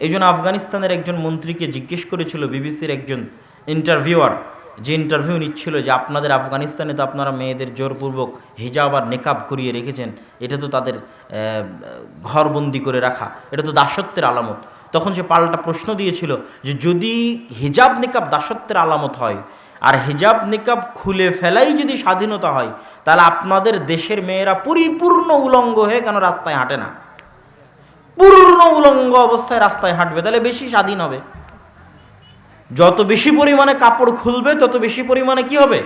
এই জন্য আফগানিস্তানের একজন মন্ত্রীকে জিজ্ঞেস করেছিল বিবিসির একজন ইন্টারভিউয়ার যে ইন্টারভিউ নিচ্ছিল যে আপনাদের আফগানিস্তানে তো আপনারা মেয়েদের জোরপূর্বক হিজাব আর নেকাব করিয়ে রেখেছেন, এটা তো তাদের ঘরবন্দি করে রাখা, এটা তো দাসত্বের আলামত। তখন সে পাল্টা প্রশ্ন দিয়েছিল যে যদি হিজাব নিকাব দাসত্বের আলামত হয়, আর হিজাব নিকাব খুলে ফেলাই যদি স্বাধীনতা হয়, তাহলে আপনাদের দেশের মেয়েরা পরিপূর্ণ উলঙ্গ হয়ে কেন রাস্তায় হাঁটে না? পূর্ণ উলঙ্গ অবস্থায় রাস্তায় হাঁটবে, তাহলে বেশি স্বাধীন হবে। যত বেশি পরিমাণে কাপড় খুলবে, তত বেশি পরিমাণে কি হবে?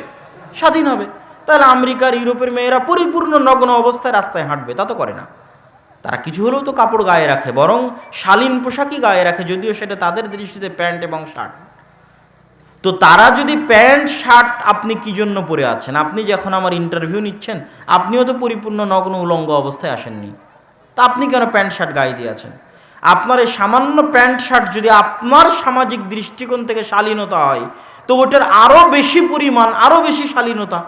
স্বাধীন হবে। তাহলে আমেরিকার, ইউরোপের মেয়েরা পরিপূর্ণ নগ্ন অবস্থায় রাস্তায় হাঁটবে, তা তো করে না। তারা কিছু হলেও তো কাপড় গায়ে রাখে, বরং শালীন পোশাকই গায়ে রাখে, যদিও সেটা তাদের দৃষ্টিতে প্যান্ট এবং শার্ট। তো তারা যদি প্যান্ট, শার্ট, আপনি কি জন্য পরে আছেন? আপনি যখন আমার ইন্টারভিউ নিচ্ছেন, আপনিও তো পরিপূর্ণ নগ্ন উলঙ্গ অবস্থায় আসেননি। তা আপনি কেন প্যান্ট শার্ট গায়ে দিয়েছেন? আপনার এই সামান্য প্যান্ট শার্ট যদি আপনার সামাজিক দৃষ্টিকোণ থেকে শালীনতা হয়, তো ওটার আরও বেশি পরিমাণ আরও বেশি শালীনতা।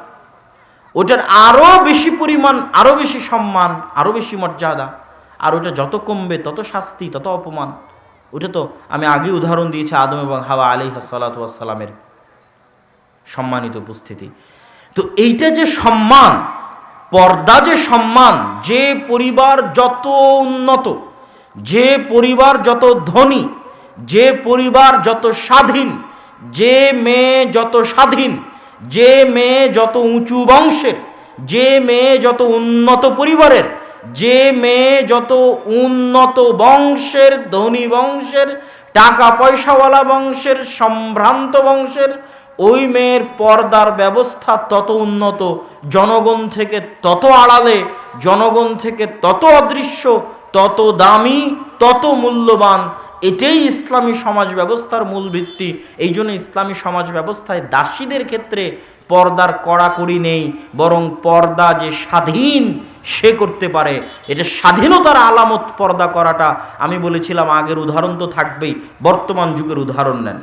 ওটার আরও বেশি পরিমাণ আরও বেশি সম্মান আরও বেশি মর্যাদা। আর ওটা যত কমবে, তত শাস্তি, তত অপমান। ওটা তো আমি আগে উদাহরণ দিয়েছি আদম এবং হাওয়া আলি সালাতামের সম্মানিত উপস্থিতি। তো এইটা যে সম্মান পর্দা যে সম্মান, যে পরিবার যত উন্নত, যে পরিবার যত ধনী, যে পরিবার যত স্বাধীন, যে মেয়ে যত স্বাধীন, যে মেয়ে যত উঁচু বংশের, যে মেয়ে যত উন্নত পরিবারের, যে মেয়ে যত উন্নত বংশের, ধনী বংশের, টাকা পয়সাওয়ালা বংশের, সম্ভ্রান্ত বংশের ওই মেয়ের পর্দার ব্যবস্থা তত উন্নত, জনগণ থেকে তত আড়ালে, জনগণ থেকে তত অদৃশ্য, তত দামি, তত মূল্যবান। এটাই ইসলামী সমাজ ব্যবস্থার মূল ভিত্তি। এই জন্য ইসলামী সমাজ ব্যবস্থায় দাসীদের ক্ষেত্রে পর্দার কড়াকড়ি নেই, বরং পর্দা যে স্বাধীন, সে করতে পারে। এটা স্বাধীনতার আলামত পর্দা করাটা আমি বলেছিলাম আগের উদাহরণ তো থাকবেই, বর্তমান যুগের উদাহরণ নেন।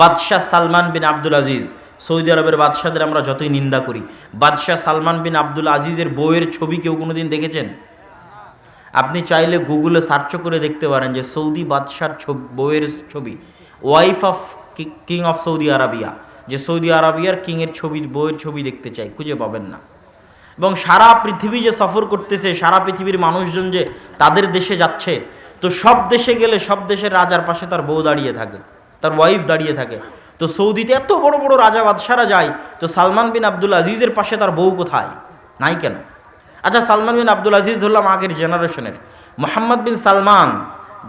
বাদশাহ Salman bin Abdul Aziz. Saudi আরবের বাদশাদের আমরা যতই নিন্দা করি, বাদশাহ সালমান বিন আব্দুল আজিজের বইয়ের ছবি কেউ কোনোদিন দেখেছেন? আপনি চাইলে গুগলে সার্চ করে দেখতে পারেন যে সৌদি বাদশার বইয়ের ছবি, wife of king of Saudi Arabia, যে সৌদি আরাবিয়ার কিংয়ের ছবি বইয়ের ছবি দেখতে চাই, খুঁজে পাবেন না। এবং সারা পৃথিবী যে সফর করতেছে, সারা পৃথিবীর মানুষজন যে তাদের দেশে যাচ্ছে, তো সব দেশে গেলে সব দেশের রাজার পাশে তার বউ দাঁড়িয়ে থাকে। তার ওয়াইফ দাঁড়িয়ে থাকে। তো সৌদিতে এত বড় বড় রাজা বাদশারা যায়, তো সালমান বিন আব্দুল আজিজের পাশে তার বউ কোথায়? নাই কেন? আচ্ছা সালমান বিন আব্দুল আজিজ ধরলাম আগের জেনারেশনের মোহাম্মদ বিন সালমান,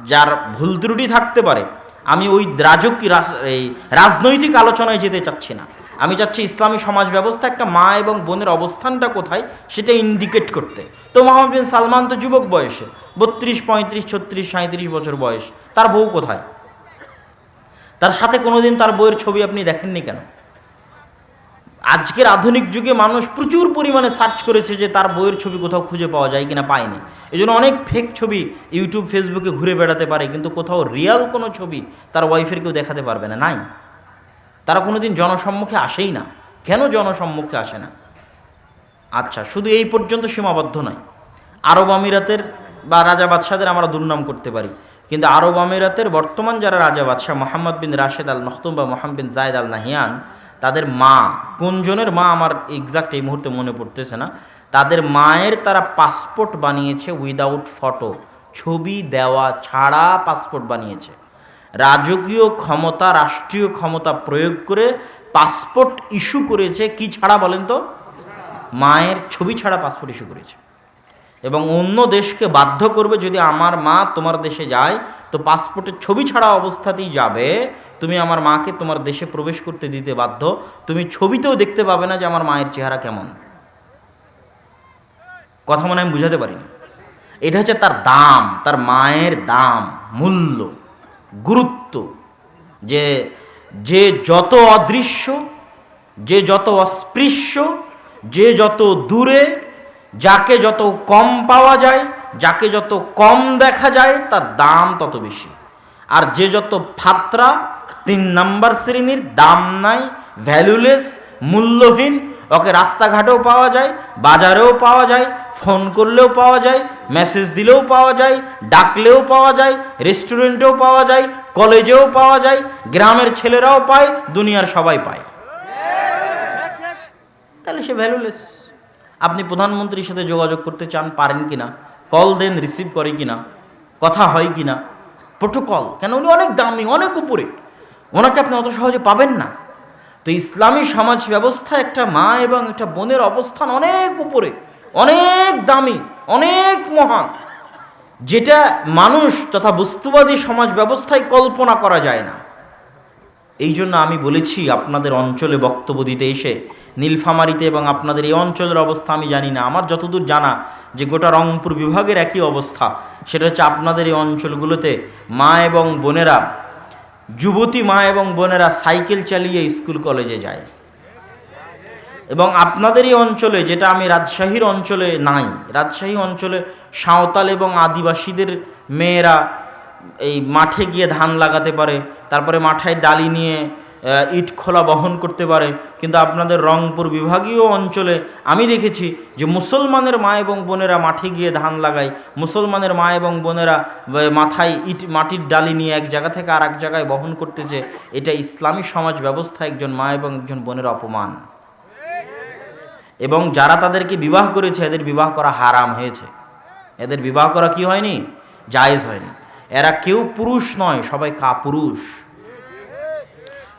যার ভুল ত্রুটি থাকতে পারে, আমি ওই রাজকীয় রাস- এই রাজনৈতিক আলোচনায় যেতে চাচ্ছি না। আমি চাচ্ছি ইসলামী সমাজ ব্যবস্থা একটা মা এবং বোনের অবস্থানটা কোথায়, সেটা ইন্ডিকেট করতে। তো মোহাম্মদ বিন সালমান তো যুবক বয়সে, বত্রিশ, পঁয়ত্রিশ, ছত্রিশ সাঁত্রিশ বছর বয়স। তার বউ কোথায়? তার সাথে কোনোদিন তার বইয়ের ছবি আপনি দেখেননি কেন? আজকের আধুনিক যুগে মানুষ প্রচুর পরিমাণে সার্চ করেছে যে তার বইয়ের ছবি কোথাও খুঁজে পাওয়া যায় কিনা পায়নি। এই জন্য অনেক ফেক ছবি ইউটিউব ফেসবুকে ঘুরে বেড়াতে পারে, কিন্তু কোথাও রিয়াল কোনো ছবি তার ওয়াইফের কেউ দেখাতে পারবে না, নাই। তারা কোনোদিন জনসম্মুখে আসেই না। কেন জনসম্মুখে আসে না? আচ্ছা শুধু এই পর্যন্ত সীমাবদ্ধ নয়। আরব আমিরাতের বা রাজা বাদশাদের আমরা দুর্নাম করতে পারি। কিন্তু আরব আমিরাতের বর্তমান যারা রাজা বাদশাহ মোহাম্মদ বিন রাশেদ আল মখতুম বা মোহাম্মদ বিন জায়দ আল নাহিয়ান, তাদের মা কোনজনের মা আমার এক্সাক্ট এই মুহূর্তে মনে পড়তেছে না। তাদের মায়ের তারা পাসপোর্ট বানিয়েছে উইদাউট ফটো ছবি দেওয়া ছাড়া পাসপোর্ট বানিয়েছে। রাজকীয় ক্ষমতা, রাষ্ট্রীয় ক্ষমতা প্রয়োগ করে পাসপোর্ট ইস্যু করেছে, কি ছাড়া বলেন তো? মায়ের ছবি ছাড়া পাসপোর্ট ইস্যু করেছে। এবং অন্য দেশকে বাধ্য করবে যদি আমার মা তোমার দেশে যায়, তো পাসপোর্টের ছবি ছাড়া অবস্থাতেই যাবে। তুমি আমার মাকে তোমার দেশে প্রবেশ করতে দিতে বাধ্য। তুমি ছবিতেও দেখতে পাবে না যে আমার মায়ের চেহারা কেমন। কথা মনে আমি বুঝাতে পারিনি। এটা হচ্ছে তার দাম, তার মায়ের দাম, মূল্য, গুরুত্ব। যে যে যত অদৃশ্য, যে যত অস্পৃশ্য, যে যত দূরে যাকে যত কম পাওয়া যায়, যাকে যত কম দেখা যায়, তার দাম তত বেশি। আর যে যত ফাত্রা, তিন নাম্বার শ্রেণির, দাম নাই ভ্যালুলেস মূল্যহীন, ওকে রাস্তাঘাটেও পাওয়া যায়, বাজারেও পাওয়া যায় ফোন করলেও পাওয়া যায় মেসেজ দিলেও পাওয়া যায়, ডাকলেও পাওয়া যায় রেস্টুরেন্টেও পাওয়া যায়, কলেজেও পাওয়া যায়, গ্রামের ছেলেরাও পায়, দুনিয়ার সবাই পায়। তাহলে সে ভ্যালুলেস আপনি প্রধানমন্ত্রীর সাথে যোগাযোগ করতে চান, পারেন কিনা? কল দেন রিসিভ করে কিনা? কথা হয় কিনা? প্রোটোকল কেন? উনি অনেক দামি, অনেক উপরে। ওনাকে আপনি অত সহজে পাবেন না। তো ইসলামী সমাজ ব্যবস্থা একটা মা এবং একটা বোনের অবস্থান অনেক উপরে, অনেক দামি, অনেক মহান। যেটা মানুষ তথা বস্তুবাদী সমাজ ব্যবস্থায় কল্পনা করা যায় না। এই জন্য আমি বলেছি, আপনাদের অঞ্চলে বক্তব্য দিতে এসে, নীলফামারিতে এবং আপনাদের এই অঞ্চলের অবস্থা আমি জানি না। আমার যতদূর জানা যে গোটা রংপুর বিভাগের একই অবস্থা, সেটা হচ্ছে আপনাদের এই অঞ্চলগুলোতে মা এবং বোনেরা, যুবতী মা এবং বোনেরা সাইকেল চালিয়ে স্কুল কলেজে যায়। এবং আপনাদের এই অঞ্চলে, যেটা আমি রাজশাহীর অঞ্চলে নাই, রাজশাহী অঞ্চলে সাঁওতাল এবং আদিবাসীদের মেয়েরা এই মাঠে গিয়ে ধান লাগাতে পারে, তারপরে মাঠায় ডালি নিয়ে ইট খোলা বহন করতে পারে, কিন্তু আপনাদের রংপুর বিভাগীয় অঞ্চলে আমি দেখেছি যে মুসলমানের মা এবং বোনেরা মাঠে গিয়ে ধান লাগায়, মুসলমানের মা এবং বোনেরা মাথায় ইট, মাটির ডালি নিয়ে এক জায়গা থেকে আর এক জায়গায় বহন করতেছে। এটা ইসলামী সমাজ ব্যবস্থা একজন মা এবং একজন বোনের অপমান। এবং যারা তাদেরকে বিবাহ করেছে, এদের বিবাহ করা হারাম হয়েছে। এদের বিবাহ করা কি হয়নি? জায়েজ হয়নি। এরা কেউ পুরুষ নয়, সবাই কা পুরুষ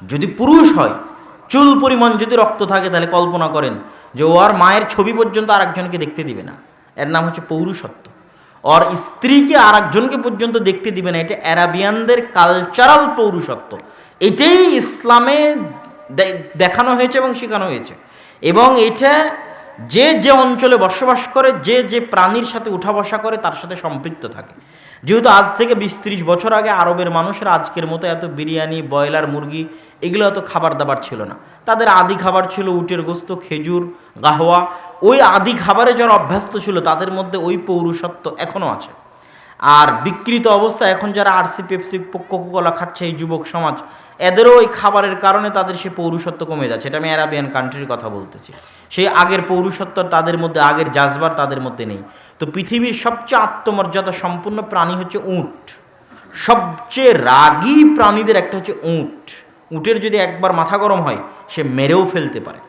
যদি পুরুষ হয়, চুল পরিমাণ যদি রক্ত থাকে, তাহলে কল্পনা করেন যে ওর মায়ের ছবি পর্যন্ত আরেকজনকে দেখতে দিবে না। এর নাম হচ্ছে পৌরুষত্ব। ওর স্ত্রীকে আর একজনকে পর্যন্ত দেখতে দিবে না, এটা অ্যারাবিয়ানদের কালচারাল পৌরুষত্ব। এটাই ইসলামে দেখানো হয়েছে এবং শেখানো হয়েছে। এবং এটা যে যে অঞ্চলে বসবাস করে, যে যে প্রাণীর সাথে উঠা বসা করে, তার সাথে সম্পৃক্ত থাকে। যেহেতু আজ থেকে বিশ ত্রিশ বছর আগে আরবের মানুষরা আজকের মতো এত বিরিয়ানি, ব্রয়লার, মুরগি, এগুলো এত খাবার দাবার ছিল না। তাদের আদি খাবার ছিল উটের গোস্ত, খেজুর, গাহওয়া। ওই আদি খাবারে যারা অভ্যস্ত ছিল, তাদের মধ্যে ওই পৌরুষত্ব এখনও আছে। আর বিকৃত অবস্থা এখন যারা আরসি, পেপসি, কোকোকলা খাচ্ছে এই যুবক সমাজ, এদেরও ওই খাবারের কারণে তাদের সে পৌরুষত্ব কমে যাচ্ছে। এটা আমি অ্যারাবিয়ান কান্ট্রির কথা বলতেছি। সেই আগের পৌরুষত্ব তাদের মধ্যে, আগের জাজবার তাদের মধ্যে নেই। তো পৃথিবীর সবচেয়ে আত্মমর্যাদা সম্পূর্ণ প্রাণী হচ্ছে উঁট। সবচেয়ে রাগী প্রাণীদের একটা হচ্ছে উঁট। উঁটের যদি একবার মাথা গরম হয়, সে মেরেও ফেলতে পারে।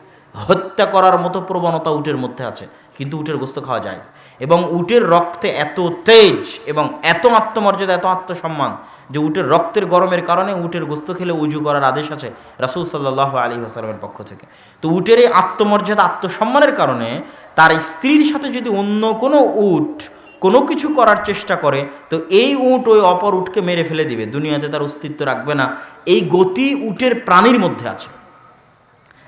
হত্যা করার মতো প্রবণতা উটের মধ্যে আছে, কিন্তু উটের গোস্ত খাওয়া যায় এবং উটের রক্তে এত তেজ এবং এত আত্মমর্যাদা, এত আত্মসম্মান যে উটের রক্তের গরমের কারণে উটের গোস্ত খেলে উজু করার আদেশ আছে রাসুল সাল্লাহ আলী হাসালামের পক্ষ থেকে। তো উটের এই আত্মমর্যাদা, আত্মসম্মানের কারণে তার স্ত্রীর সাথে যদি অন্য কোনো উট কোনো কিছু করার চেষ্টা করে, তো এই উট ওই অপর উটকে মেরে ফেলে দিবে। দুনিয়াতে তার অস্তিত্ব রাখবে না। এই গতি উটের প্রাণীর মধ্যে আছে।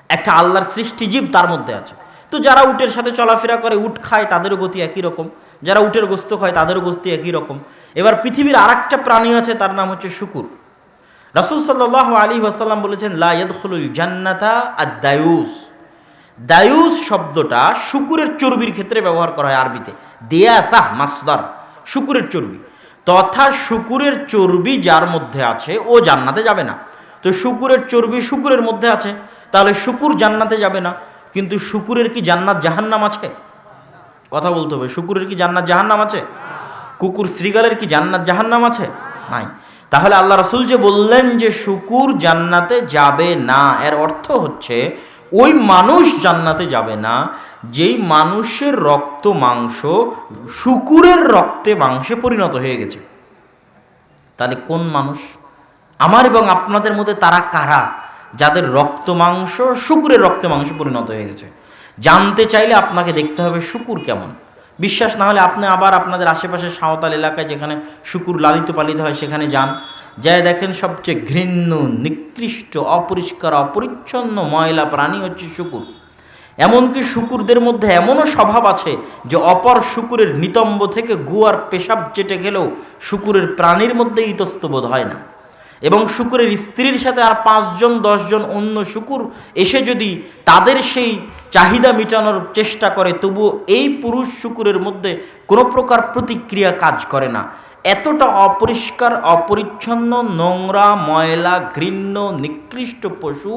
একটা আল্লাহর সৃষ্টিজীব তার মধ্যে আছে। তো যারা উটের সাথে চলাফেরা করে, উট খায় তাদেরও গতি একই রকম। যারা উটের গোস্ত খায় তাদেরও গতি একই রকম। এবার পৃথিবীর আর একটা প্রাণী আছে, তার নাম হচ্ছে শুকুর। রাসুল সাল্লাহ আলী ওয়াসাল্লাম বলেছেন লাইদুল জান্নাতা আর দায়ুস দায়ুস শব্দটা শুকুরের চর্বির ক্ষেত্রে ব্যবহার করা হয় আরবিতে। দেয়া তাহ মাসদার, শুকুরের চর্বি। তথা শুকুরের চর্বি যার মধ্যে আছে, ও জান্নাতে যাবে না। তো শুকুরের চর্বি শুকুরের মধ্যে আছে। তাহলে শুকুর জান্নাতে যাবে না। কিন্তু শুকুরের কি জান্নাত জাহান্নাম আছে? কথা বলতে হবে, শুকুরের কি জান্নাত জাহান্নাম আছে? কুকুর শ্রীগালের কি জান্নাত জাহান্নাম আছে? নাই। তাহলে আল্লাহ রসুল যে বললেন যে শুকুর জান্নাতে যাবে না, এর অর্থ হচ্ছে ওই মানুষ জান্নাতে যাবে না, যেই মানুষের রক্ত মাংস, শুকুরের রক্তে মাংসে পরিণত হয়ে গেছে। তাহলে কোন মানুষ? আমার এবং আপনাদের মধ্যে তারা কারা? যাদের রক্ত মাংস, শুকুরের রক্তে মাংসে পরিণত হয়ে গেছে। জানতে চাইলে আপনাকে দেখতে হবে শুকুর কেমন। বিশ্বাস না হলে আপনি আবার আপনাদের আশেপাশে সাঁওতাল এলাকায় যেখানে শুকুর লালিত পালিত হয় সেখানে যান। যাই দেখেন সবচেয়ে ঘৃণ্য, নিকৃষ্ট, অপরিষ্কার, অপরিচ্ছন্ন ময়লা প্রাণী হচ্ছে শুকুর। এমনকি শুকুরদের মধ্যে এমনও স্বভাব আছে যে অপর শুকুরের নিতম্ব থেকে গুয়ার পেশাব চেটে গেলেও শুকুরের প্রাণীর মধ্যে ইতস্তবোধ হয় না। এবং শুকুরের স্ত্রীর সাথে আর পাঁচজন, দশজন অন্য শুকুর এসে যদি তাদের সেই চাহিদা মেটানোর চেষ্টা করে, তবুও এই পুরুষ শুকুরের মধ্যে কোনো প্রকার প্রতিক্রিয়া কাজ করে না। এতটা অপরিষ্কার, অপরিচ্ছন্ন, নোংরা, ময়লা, ঘৃণ্য, নিকৃষ্ট পশু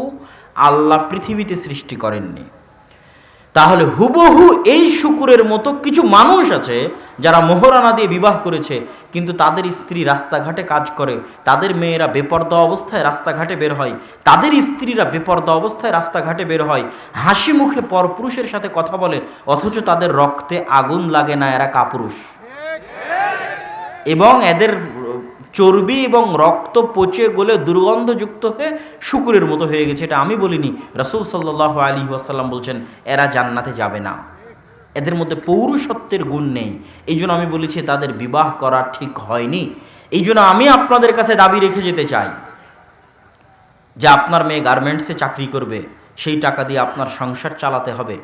আল্লাহ পৃথিবীতে সৃষ্টি করেননি। তাহলে হুবহু এই শুকুরের মতো কিছু মানুষ আছে যারা মোহরানা দিয়ে বিবাহ করেছে, কিন্তু তাদের স্ত্রী রাস্তাঘাটে কাজ করে, তাদের মেয়েরা বেপর্দা অবস্থায় রাস্তাঘাটে বের হয়, তাদের স্ত্রীরা বেপর্দা অবস্থায় রাস্তাঘাটে বের হয়। হাসি মুখে পরপুরুষের সাথে কথা বলে, অথচ তাদের রক্তে আগুন লাগে না এরা কাপুরুষ। এবং এদের চর্বি এবং রক্ত পচে গলে দুর্গন্ধযুক্ত হয়ে শুকুরের মতো হয়ে গেছে, এটা আমি বলিনি। রসুল সাল্লাহ আলী ওয়াসাল্লাম বলছেন, এরা জান্নাতে যাবে না। এদের মধ্যে পৌরুষত্বের গুণ নেই। এই জন্য আমি বলেছি, তাদের বিবাহ করা ঠিক হয়নি। এই জন্য আমি আপনাদের কাছে দাবি রেখে যেতে চাই যে আপনার মেয়ে গার্মেন্টসে চাকরি করবে, সেই টাকা দিয়ে আপনার সংসার চালাতে হবে।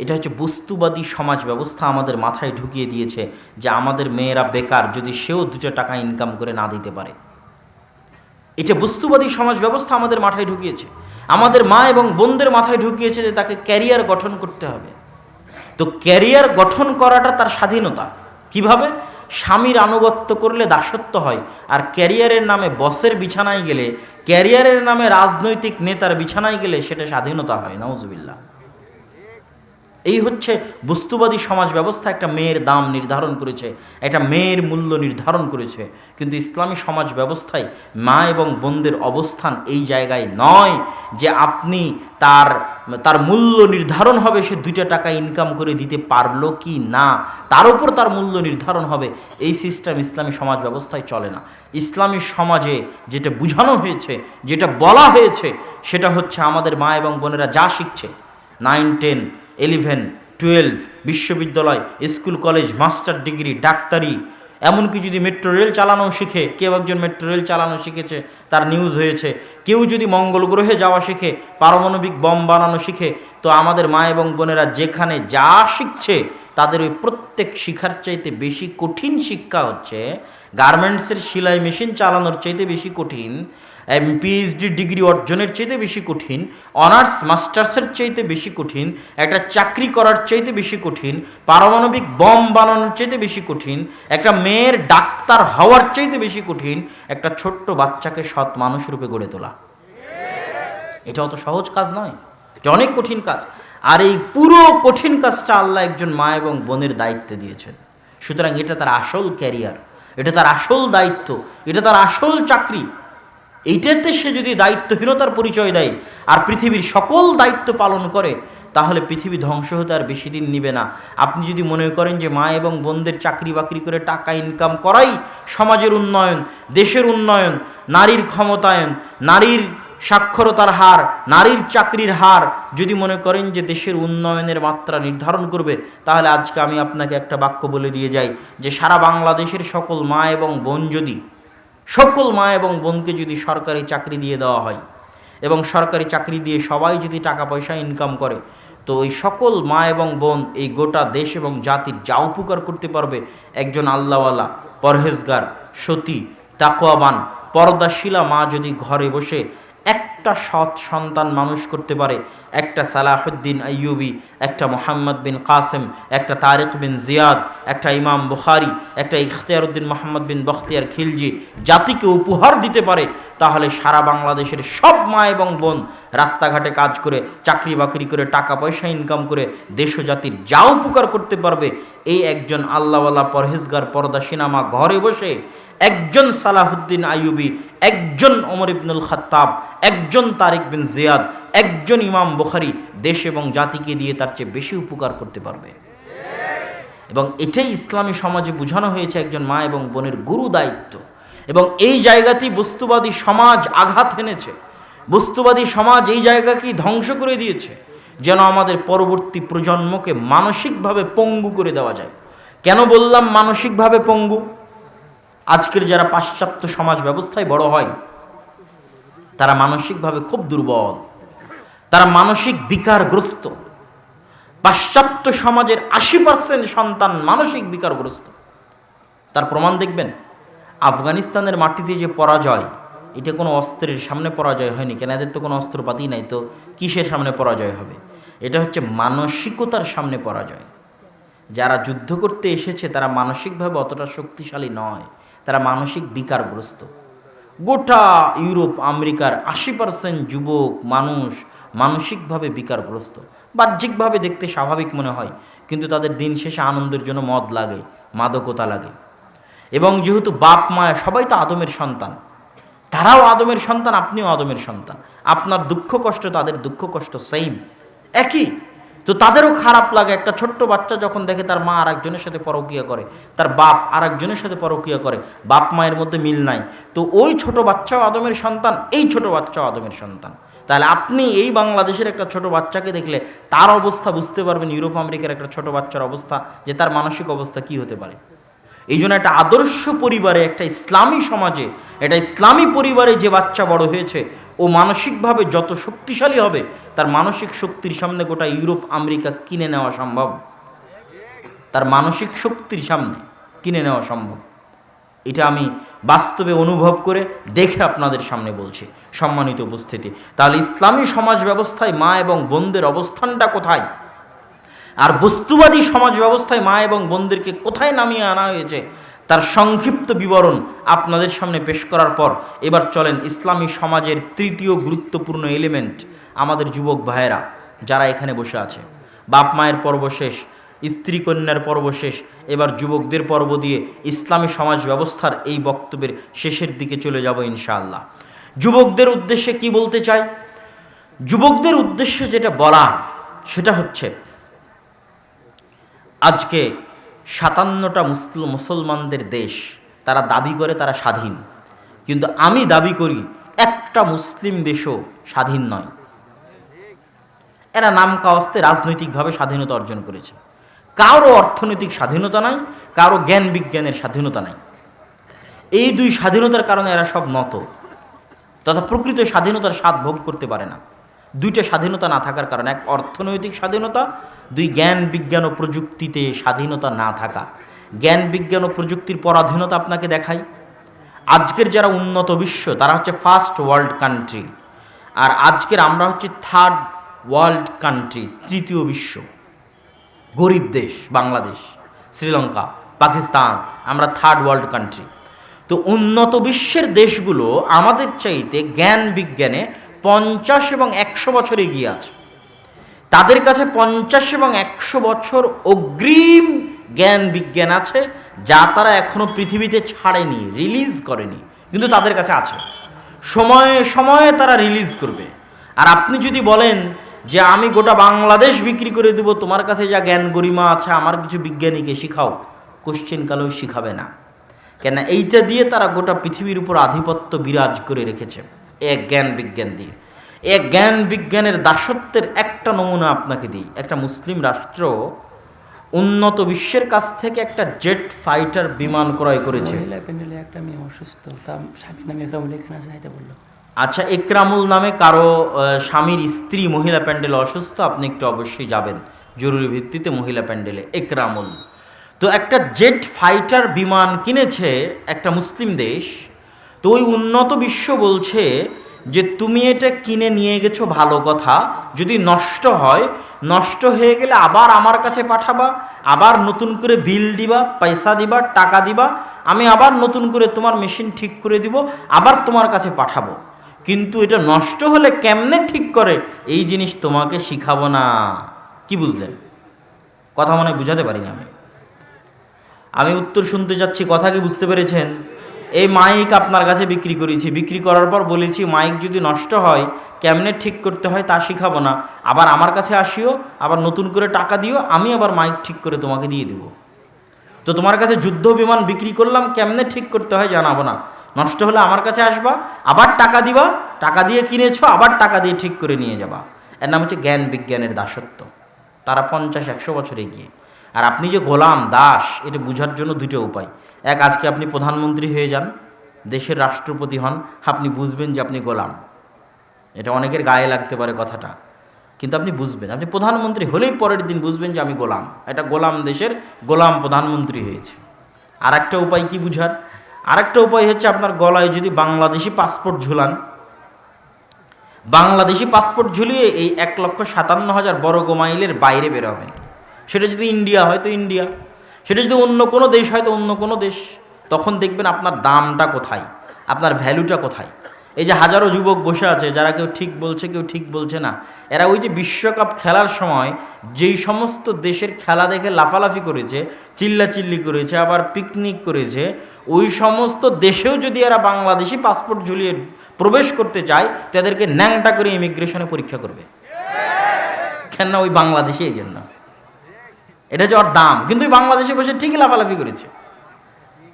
এটা হচ্ছে বস্তুবাদী সমাজ ব্যবস্থা আমাদের মাথায় ঢুকিয়ে দিয়েছে যে আমাদের মেয়েরা বেকার যদি সেও দুটো টাকা ইনকাম করে না দিতে পারে। এটা বস্তুবাদী সমাজ ব্যবস্থা আমাদের মাথায় ঢুকিয়েছে। আমাদের মা এবং বোনদের মাথায় ঢুকিয়েছে যে তাকে ক্যারিয়ার গঠন করতে হবে। তো ক্যারিয়ার গঠন করাটা তার স্বাধীনতা। কীভাবে? স্বামীর আনুগত্য করলে দাসত্ব হয় আর ক্যারিয়ারের নামে বসের বিছানায় গেলে ক্যারিয়ারের নামে রাজনৈতিক নেতার বিছানায় গেলে সেটা স্বাধীনতা হয় নওয়াজুবিল্লাহ এই হচ্ছে বস্তুবাদী সমাজ ব্যবস্থা একটা মেয়ের দাম নির্ধারণ করেছে, একটা মেয়ের মূল্য নির্ধারণ করেছে। কিন্তু ইসলামী সমাজ ব্যবস্থায় মা এবং বোনদের অবস্থান এই জায়গায় নয় যে আপনি তার তার মূল্য নির্ধারণ হবে, সে দুইটা টাকা ইনকাম করে দিতে পারল কি না, তার উপর তার মূল্য নির্ধারণ হবে, এই সিস্টেম ইসলামী সমাজ ব্যবস্থায় চলে না। ইসলামী সমাজে যেটা বোঝানো হয়েছে, যেটা বলা হয়েছে, সেটা হচ্ছে আমাদের মা এবং বোনেরা যা শিখছে নাইন টেন ইলেভেন, টুয়েলভ, বিশ্ববিদ্যালয়, স্কুল, কলেজ, মাস্টার ডিগ্রি, ডাক্তারি, এমনকি যদি মেট্রো রেল চালানো শিখে, কেউ একজন মেট্রো রেল চালানো শিখেছে, তার নিউজ হয়েছে। কেউ যদি মঙ্গল গ্রহে যাওয়া শিখে, পারমাণবিক বম বানানো শিখে, তো আমাদের মা এবং বোনেরা যেখানে যা শিখছে, তাদের ওই প্রত্যেক শিখার চাইতে বেশি কঠিন শিক্ষা হচ্ছে গার্মেন্টসের সেলাই মেশিন চালানোর চাইতে বেশি কঠিন পিএইচডি ডিগ্রি অর্জনের চাইতে বেশি কঠিন, অনার্স, মাস্টার্সের চাইতে বেশি কঠিন, একটা চাকরি করার চাইতে বেশি কঠিন, পারমাণবিক বম বানানোর চাইতে বেশি কঠিন, একটা মেয়ের ডাক্তার হওয়ার চাইতে বেশি কঠিন, একটা ছোট্ট বাচ্চাকে সৎ মানুষ রূপে গড়ে তোলা। এটা অত সহজ কাজ নয়, এটা অনেক কঠিন কাজ। আর এই পুরো কঠিন কাজটা আল্লাহ একজন মা এবং বোনের দায়িত্বে দিয়েছেন। সুতরাং এটা তার আসল ক্যারিয়ার, এটা তার আসল দায়িত্ব, এটা তার আসল চাকরি। এইটাতে সে যদি দায়িত্বহীনতার পরিচয় দেয় আর পৃথিবীর সকল দায়িত্ব পালন করে, তাহলে পৃথিবী ধ্বংস হতে আর বেশি দিন নিবে না। আপনি যদি মনে করেন যে মা এবং বোনদের চাকরি বাকরি করে টাকা ইনকাম করাই সমাজের উন্নয়ন, দেশের উন্নয়ন, নারীর ক্ষমতায়ন, নারীর সাক্ষরতার হার, নারীর চাকরির হার, যদি মনে করেন যে দেশের উন্নয়নের মাত্রা নির্ধারণ করবে, তাহলে আজকে আমি আপনাকে একটা বাক্য বলে দিয়ে যাই যে সারা বাংলাদেশের সকল মা এবং বোন যদি সকল মা এবং বোনকে যদি সরকারি চাকরি দিয়ে দেওয়া হয় এবং সরকারি চাকরি দিয়ে সবাই যদি টাকা পয়সা ইনকাম করে, তো ওই সকল মা এবং বোন এই গোটা দেশ এবং জাতির যা উপকার করতে পারবে একজন আল্লাহওয়ালা, পরহেজগার, সতী তাকোয়াবান পর্দাশীলা মা যদি ঘরে বসে একটা সৎ সন্তান মানুষ করতে পারে একটা সালাহুদ্দিন আইয়ুবি, একটা মোহাম্মদ বিন কাসেম, একটা তারেক বিন জিয়াদ, একটা ইমাম বুখারি, একটা ইখতিয়ারউদ্দিন মোহাম্মদ বিন বখতিয়ার খিলজি জাতিকে উপহার দিতে পারে, তাহলে সারা বাংলাদেশের সব মা এবং বোন রাস্তাঘাটে কাজ করে, চাকরি বাকরি করে, টাকা পয়সা ইনকাম করে, দেশ জাতির যা উপকার করতে পারবে, এই একজন আল্লাহওয়ালা পরহেজগার, পর্দা সিনামা ঘরে বসে একজন সালাহুদ্দিন আইয়ুবি, একজন ওমর ইবনুল খাত্তাব, একজন তারিক বিন জিয়াদ, একজন ইমাম বুখারি দেশ এবং জাতিকে দিয়ে তার চেয়ে বেশি উপকার করতে পারবে। এবং এটাই ইসলামী সমাজে বোঝানো হয়েছে একজন মা এবং বোনের গুরু দায়িত্ব। এবং এই জায়গাতেই বস্তুবাদী সমাজ আঘাত এনেছে। বস্তুবাদী সমাজ এই জায়গাকেই ধ্বংস করে দিয়েছে, যেন আমাদের পরবর্তী প্রজন্মকে মানসিকভাবে পঙ্গু করে দেওয়া যায়। কেন বললাম মানসিকভাবে পঙ্গু? আজকের যারা পাশ্চাত্য সমাজ ব্যবস্থায় বড় হয়, তারা মানসিকভাবে খুব দুর্বল। তারা মানসিক বিকারগ্রস্ত। পাশ্চাত্য সমাজের আশি পার্সেন্ট সন্তান মানসিক বিকারগ্রস্ত। তার প্রমাণ দেখবেন, আফগানিস্তানের মাটিতে যে পরাজয়, এটা কোনো অস্ত্রের সামনে পরাজয় হয়নি। কেন? এদের তো কোনো অস্ত্রপাতি নাই, তো কিসের সামনে পরাজয় হবে? এটা হচ্ছে মানসিকতার সামনে পরাজয়। যারা যুদ্ধ করতে এসেছে, তারা মানসিকভাবে অতটা শক্তিশালী নয়। তারা মানসিক বিকারগ্রস্ত। গোটা ইউরোপ, আমেরিকার আশি পার্সেন্ট যুবক, মানুষ মানসিকভাবে বিকারগ্রস্ত, বাহ্যিকভাবে দেখতে স্বাভাবিক মনে হয়, কিন্তু তাদের দিন শেষে আনন্দের জন্য মদ লাগে, মাদকতা লাগে। এবং যেহেতু বাপ মায় সবাই তো আদমের সন্তান, তারাও আদমের সন্তান, আপনিও আদমের সন্তান, আপনার দুঃখ কষ্ট তাদের দুঃখ কষ্ট সেম একই। তো তাদেরও খারাপ লাগে, একটা ছোট্ট বাচ্চা যখন দেখে তার মা আরেকজনের সাথে পরকিয়া করে, তার বাপ আরেকজনের সাথে পরকিয়া করে, বাপ, মায়ের মধ্যে মিল নাই, তো ওই ছোট বাচ্চাও আদমের সন্তান, এই ছোট বাচ্চাও আদমের সন্তান। তাহলে আপনি এই বাংলাদেশের একটা ছোট বাচ্চাকে দেখলে তার অবস্থা বুঝতে পারবেন, ইউরোপ আমেরিকার একটা ছোট বাচ্চার অবস্থা, যে তার মানসিক অবস্থা কি হতে পারে। এই জন্য একটা আদর্শ পরিবারে, একটা ইসলামী সমাজে, একটা ইসলামী পরিবারে যে বাচ্চা বড় হয়েছে, ও মানসিকভাবে যত শক্তিশালী হবে, তার মানসিক শক্তির সামনে গোটা ইউরোপ, আমেরিকা কিনে নেওয়া সম্ভব। তার মানসিক শক্তির সামনে কিনে নেওয়া সম্ভব। এটা আমি বাস্তবে অনুভব করে দেখে আপনাদের সামনে বলছি, সম্মানিত উপস্থিতি। তাহলে ইসলামী সমাজ ব্যবস্থায় মা এবং বোনদের অবস্থানটা কোথায়? আর বস্তুবাদী সমাজ ব্যবস্থায় মা এবং বোনদেরকে কোথায় নামিয়ে আনা হয়েছে? তার সংক্ষিপ্ত বিবরণ আপনাদের সামনে পেশ করার পর এবার চলেন ইসলামী সমাজের তৃতীয় গুরুত্বপূর্ণ এলিমেন্ট আমাদের যুবক ভাইয়েরা, যারা এখানে বসে আছে। বাপ মায়ের পর্ব শেষ স্ত্রী কন্যার পর্ব শেষ। এবার যুবকদের পর্ব দিয়ে ইসলামী সমাজ ব্যবস্থার এই বক্তব্যের শেষের দিকে চলে যাব ইনশাআল্লাহ। যুবকদের উদ্দেশ্যে কি বলতে চাই? যুবকদের উদ্দেশ্যে যেটা বলার, সেটা হচ্ছে, আজকে সাতান্নটা মুসল, মুসলমানদের দেশ, তারা দাবি করে তারা স্বাধীন। কিন্তু আমি দাবি করি, একটা মুসলিম দেশও স্বাধীন নয়। এরা নাম কাওয়াস্তে রাজনৈতিকভাবে স্বাধীনতা অর্জন করেছে। কারও অর্থনৈতিক স্বাধীনতা নাই, কারও জ্ঞান বিজ্ঞানের স্বাধীনতা নাই। এই দুই স্বাধীনতার কারণে এরা সব নত, তথা প্রকৃত স্বাধীনতার স্বাদ ভোগ করতে পারে না। দুইটা স্বাধীনতা না থাকার কারণে, এক অর্থনৈতিক স্বাধীনতা, দুই জ্ঞান বিজ্ঞান ও প্রযুক্তিতে স্বাধীনতা না থাকা। জ্ঞান বিজ্ঞান ও প্রযুক্তির পরাধীনতা আপনাকে দেখাই আজকের যারা উন্নত বিশ্ব, তারা হচ্ছে ফার্স্ট ওয়ার্ল্ড কান্ট্রি আর আজকের আমরা হচ্ছে থার্ড ওয়ার্ল্ড কান্ট্রি তৃতীয় বিশ্ব। গরিব দেশ, বাংলাদেশ, শ্রীলঙ্কা, পাকিস্তান, আমরা থার্ড ওয়ার্ল্ড কান্ট্রি তো উন্নত বিশ্বের দেশগুলো আমাদের চাইতে জ্ঞান বিজ্ঞানে পঞ্চাশ এবং একশো বছর এগিয়ে আছে। তাদের কাছে পঞ্চাশ এবং একশো বছর অগ্রিম জ্ঞান বিজ্ঞান আছে, যা তারা এখনও পৃথিবীতে ছাড়েনি রিলিজ করেনি, কিন্তু তাদের কাছে আছে। সময়ে সময়ে তারা রিলিজ করবে। আর আপনি যদি বলেন যে আমি গোটা বাংলাদেশ বিক্রি করে দেব, তোমার কাছে যা জ্ঞান গরিমা আছে, আমার কিছু বিজ্ঞানীকে শিখাও। কোশ্চেন কালেও শিখাবে না। কেন এইটা দিয়ে তারা গোটা পৃথিবীর উপর আধিপত্য বিরাজ করে রেখেছে। এক জ্ঞান বিজ্ঞান দিয়ে। এক জ্ঞান বিজ্ঞানের দাসত্বের একটা নমুনা আপনাকে দিই। একটা মুসলিম রাষ্ট্র উন্নত বিশ্বের কাছ থেকে একটা জেট ফাইটার বিমান ক্রয় করেছে। একটা মেয়ে অসুস্থ, তার স্বামীর নামে আছে বলল। আচ্ছা একরামুল নামে কারও স্বামীর স্ত্রী মহিলা প্যান্ডেলে অসুস্থ, আপনি একটু অবশ্যই যাবেন। জরুরি ভিত্তিতে মহিলা প্যান্ডেলে একরামুল তো একটা জেট ফাইটার বিমান কিনেছে একটা মুসলিম দেশ। তো ওই উন্নত বিশ্ব বলছে যে, তুমি এটা কিনে নিয়ে গেছো, ভালো কথা। যদি নষ্ট হয়, নষ্ট হয়ে গেলে আবার আমার কাছে পাঠাবা, আবার নতুন করে বিল দিবা, পয়সা দিবা, টাকা দিবা। আমি আবার নতুন করে তোমার মেশিন ঠিক করে দিব, আবার তোমার কাছে পাঠাবো। কিন্তু এটা নষ্ট হলে কেমনে ঠিক করে? এই জিনিস তোমাকে শিখাবো না। কি বুঝলেন? কথা মনে বুঝাতে পারিনি আমি। আমি উত্তর শুনতে যাচ্ছি, কথা কি বুঝতে পেরেছেন? এই মাইক আপনার কাছে বিক্রি করেছি। বিক্রি করার পর বলেছি, মাইক যদি নষ্ট হয়, কেমনে ঠিক করতে হয় তা শিখাবো না। আবার আমার কাছে আসিও, আবার নতুন করে টাকা দিও, আমি আবার মাইক ঠিক করে তোমাকে দিয়ে দিব। তো তোমার কাছে যুদ্ধ বিমান বিক্রি করলাম, কেমনে ঠিক করতে হয় জানাব না। নষ্ট হলে আমার কাছে আসবা, আবার টাকা দিবা, টাকা দিয়ে কিনেছো, আবার টাকা দিয়ে ঠিক করে নিয়ে যাবা। এর নাম হচ্ছে জ্ঞান বিজ্ঞানের দাসত্ব। তারা পঞ্চাশ, একশো বছর এগিয়ে। আর আপনি যে গোলাম, দাস, এটা বোঝার জন্য দুটো উপায়। এক, আজকে আপনি প্রধানমন্ত্রী হয়ে যান, দেশের রাষ্ট্রপতি হন, আপনি বুঝবেন যে আপনি গোলাম। এটা অনেকের গায়ে লাগতে পারে কথাটা, কিন্তু আপনি বুঝবেন। আপনি প্রধানমন্ত্রী হলেই পরের দিন বুঝবেন যে আমি গোলাম। এটা গোলাম দেশের গোলাম প্রধানমন্ত্রী হয়েছে। আর একটা উপায় কি বুঝার? আরেকটা উপায় হচ্ছে আপনার গলায় যদি বাংলাদেশি পাসপোর্ট ঝুলান, বাংলাদেশি পাসপোর্ট ঝুলিয়ে এই এক লক্ষ সাতান্ন হাজার বর্গ মাইলের বাইরে বেরোবেন সেটা যদি ইন্ডিয়া হয় তো ইন্ডিয়া, সেটা যদি অন্য কোনো দেশ হয় তো অন্য কোনো দেশ। তখন দেখবেন আপনার দামটা কোথায়, আপনার ভ্যালুটা কোথায়। এই যে হাজারো যুবক বসে আছে, যারা কেউ ঠিক বলছে, কেউ ঠিক বলছে না, এরা ওই যে বিশ্বকাপ খেলার সময় যেই সমস্ত দেশের খেলা দেখে লাফালাফি করেছে, চিল্লাচিল্লি করেছে, আবার পিকনিক করেছে, ওই সমস্ত দেশেও যদি এরা বাংলাদেশি পাসপোর্ট ঝুলিয়ে প্রবেশ করতে চায় তাদেরকে ন্যাংটা করে ইমিগ্রেশনে পরীক্ষা করবে। কেন না ওই বাংলাদেশি এই জন্য। এটা যে ওর দাম, কিন্তু ওই বাংলাদেশে বসে ঠিকই লাফালাফি করেছে।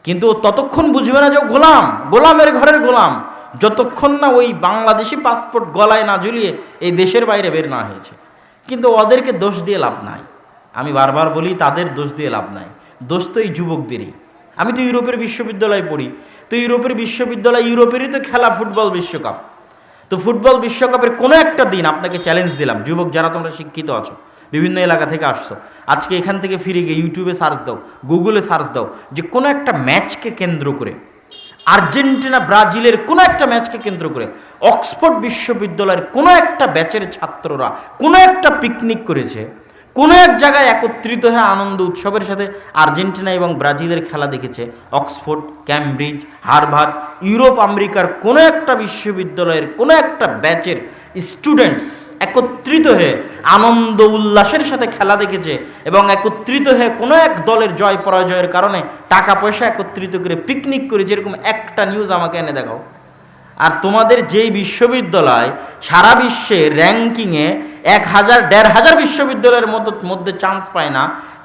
কিন্তু ততক্ষণ বুঝবে না যে গোলাম, গোলামের ঘরের গোলাম। যতক্ষণ না ওই বাংলাদেশি পাসপোর্ট গলায় না ঝুলিয়ে এই দেশের বাইরে বের না হয়েছে। কিন্তু ওদেরকে দোষ দিয়ে লাভ নাই। আমি বারবার বলি, তাদের দোষ দিয়ে লাভ নাই। দোষ তো এই যুবকদেরই। আমি তো ইউরোপের বিশ্ববিদ্যালয়ে পড়ি। তো ইউরোপের বিশ্ববিদ্যালয়, ইউরোপেরই তো খেলা ফুটবল বিশ্বকাপ। তো ফুটবল বিশ্বকাপের কোনো একটা দিন আপনাকে চ্যালেঞ্জ দিলাম। যুবক যারা তোমরা শিক্ষিত আছো, বিভিন্ন এলাকা থেকে আসছো, আজকে এখান থেকে ফিরে গিয়ে ইউটিউবে সার্চ দাও গুগলে সার্চ দাও, যে কোনো একটা ম্যাচকে কেন্দ্র করে আর্জেন্টিনা, ব্রাজিলের কোনো একটা ম্যাচকে কেন্দ্র করে, অক্সফোর্ড বিশ্ববিদ্যালয়ের কোনো একটা ব্যাচের ছাত্ররা কোনো একটা পিকনিক করেছে। কোনো এক জায়গায় একত্রিত হয়ে আনন্দ উৎসবের সাথে আর্জেন্টিনা এবং ব্রাজিলের খেলা দেখেছে। অক্সফোর্ড, ক্যামব্রিজ, হারভার্ড, ইউরোপ, আমেরিকার কোনো একটা বিশ্ববিদ্যালয়ের কোনো একটা ব্যাচের স্টুডেন্টস একত্রিত হয়ে আনন্দ উল্লাসের সাথে খেলা দেখেছে এবং একত্রিত হয়ে কোনো এক দলের জয় পরাজয়ের কারণে টাকা পয়সা একত্রিত করে পিকনিক করে যেরকম একটা নিউজ আমাকে এনে দেখাও। আর তোমাদের যেই বিশ্ববিদ্যালয় সারা বিশ্বে র্যাঙ্কিংয়ে এক হাজার, দেড় হাজার বিশ্ববিদ্যালয়ের মতো, মধ্যে চান্স পায় না।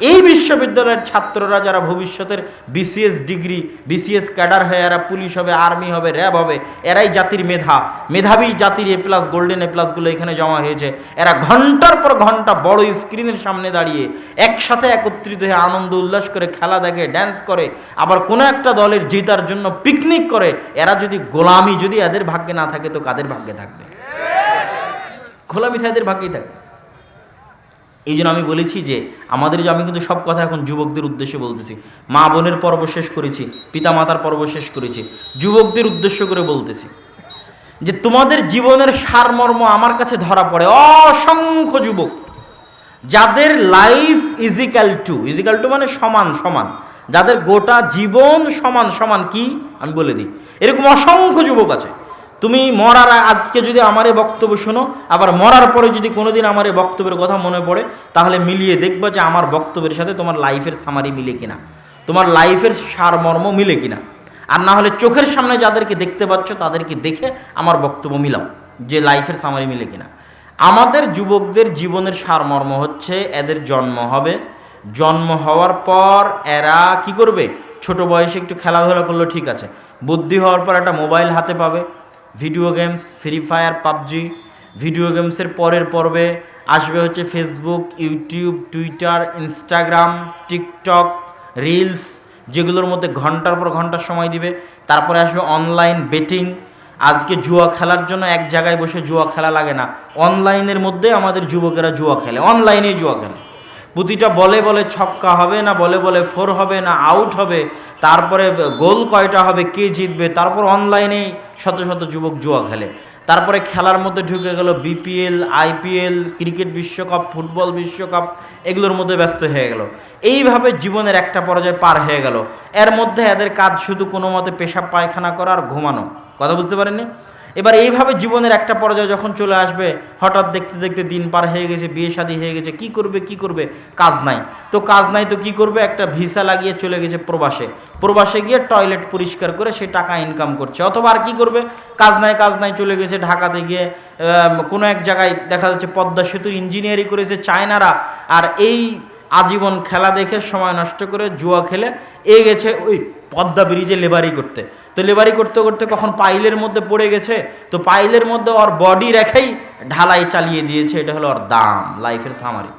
এই বিশ্ববিদ্যালয়ের ছাত্ররা যারা ভবিষ্যতের বিসিএস ডিগ্রি বিসিএস ক্যাডার হয়ে এরা পুলিশ হবে আর্মি হবে র্যাব হবে, এরাই জাতির মেধা। মেধাবী জাতির এ প্লাস গোল্ডেন এ প্লাসগুলো এখানে জমা হয়েছে। এরা ঘণ্টার পর ঘণ্টা বড় স্ক্রিনের সামনে দাঁড়িয়ে একসাথে একত্রিত হয়ে আনন্দ, উল্লাস করে খেলা দেখে ড্যান্স করে, আবার কোনো একটা দলের জেতার জন্য পিকনিক করে। এরা যদি গোলামি, যদি এদের ভাগ্যে না থাকে তো কাদের ভাগ্যে থাকবে? গোলামি তো এদের ভাগ্যেই থাকবে। এই জন্য আমি বলেছি যে, আমাদের যে আমি কিন্তু সব কথা এখন যুবকদের উদ্দেশ্যে বলতেছি। মা বোনের পর্ব শেষ করেছি পিতা মাতার পর্ব শেষ করেছি, যুবকদের উদ্দেশ্য করে বলতেছি যে, তোমাদের জীবনের সারমর্ম আমার কাছে ধরা পড়ে অসংখ্য যুবক, যাদের life equal to equal to মানে সমান সমান। যাদের গোটা জীবন সমান সমান কি? আমি বলে দিই। এরকম অসংখ্য যুবক আছে। তুমি মরার আজকে যদি আমার এই বক্তব্য শোনো, আবার মরার পরে যদি কোনোদিন আমার এই বক্তব্যের কথা মনে পড়ে, তাহলে মিলিয়ে দেখবা যে আমার বক্তব্যের সাথে তোমার লাইফের সামারি মিলে কিনা। তোমার লাইফের সারমর্ম মিলে কিনা। আর না হলে চোখের সামনে যাদেরকে দেখতে পাচ্ছ, তাদেরকে দেখে আমার বক্তব্য মিলাও, যে লাইফের সামারি মিলে কিনা। আমাদের যুবকদের জীবনের সারমর্ম হচ্ছে, এদের জন্ম হবে জন্ম হওয়ার পর এরা কি করবে? ছোট বয়সে একটু খেলাধুলা করল, ঠিক আছে। বুদ্ধি হওয়ার পর একটা মোবাইল হাতে পাবে। Video games free fire PUBG. Video গেমসের পরের পর্বে আসবে হচ্ছে Facebook YouTube Twitter Instagram TikTok reels যেগুলোর মধ্যে ঘণ্টার পর ঘণ্টা সময় দিবে। তারপরে আসবে অনলাইন বেটিং আজকে জুয়া খেলার জন্য এক জায়গায় বসে জুয়া খেলা লাগে না। অনলাইনের মধ্যে আমাদের যুবকেরা জুয়া খেলে। অনলাইনেই জুয়া খেলে। প্রতিটা বলে বলে ছক্কা হবে না, বলে বলে ফোর হবে না, আউট হবে। তারপরে গোল কয়টা হবে, কে জিতবে? তারপর অনলাইনেই শত শত যুবক জুয়া খেলে। তারপরে খেলার মধ্যে ঢুকে গেল বিপিএল আইপিএল ক্রিকেট বিশ্বকাপ, ফুটবল বিশ্বকাপ, এগুলোর মধ্যে ব্যস্ত হয়ে গেল। এইভাবে জীবনের একটা পর্যায়ে পার হয়ে গেল। এর মধ্যে এদের কাজ শুধু কোনো মতে পেশাব পায়খানা করা আর ঘুমানো। কথা বুঝতে পারেননি? এবার এইভাবে জীবনের একটা পর্যায়ে যখন চলে আসবে, হঠাৎ দেখতে দেখতে দিন পার হয়ে গেছে, বিয়ে শাদী হয়ে গেছে, কি করবে কি করবে? কাজ নাই। তো কাজ নাই তো কি করবে? একটা ভিসা লাগিয়ে চলে গেছে প্রবাসে। প্রবাসে গিয়ে টয়লেট পরিষ্কার করে সে টাকা ইনকাম করছে। অথবা আর কি করবে? কাজ নাই কাজ নাই, চলে গেছে ঢাকাতে গিয়ে কোনো এক জায়গায় দেখা যাচ্ছে পদ্মা সেতুর ইঞ্জিনিয়ারিং করেছে চায়নারা। আর এই আজীবন খেলা দেখে সময় নষ্ট করে জুয়া খেলে এ গেছে ওই পদ্মা ব্রিজে লেবারি করতে। লেবারি করতে করতে কখন পাইলের মধ্যে পড়ে গেছে, তো পাইলের মধ্যে ওর বডি রেখেই ঢালাই চালিয়ে দিয়েছে, এটা হলো ওর দাম লাইফের সামারি